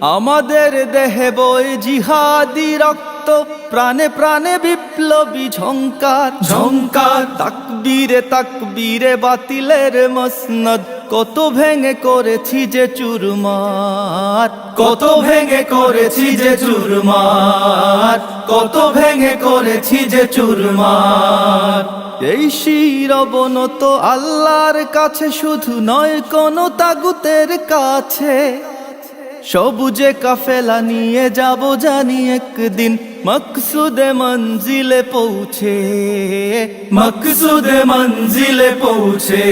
আমাদের দেহে বই জিহাদি রক্ত, প্রাণে প্রাণে বিপ্লবী ঝঙ্কার ঝঙ্কার তাকবীরে তাকবীরে বাতিলের মসনদ। কত ভেঙে করেছি যে চুরমার। কত ভেঙে করেছি যে চুরমার। কত ভেঙে করেছি যে চুরমার। এই শিরবনত আল্লাহর কাছে শুধু নয়, কোন তাগুতের কাছে সবুজে কাফেলা নিয়ে যাব জানি একদিন। মকসুদে মঞ্জিলে পৌঁছে মকসুদে মঞ্জিলে পৌঁছে।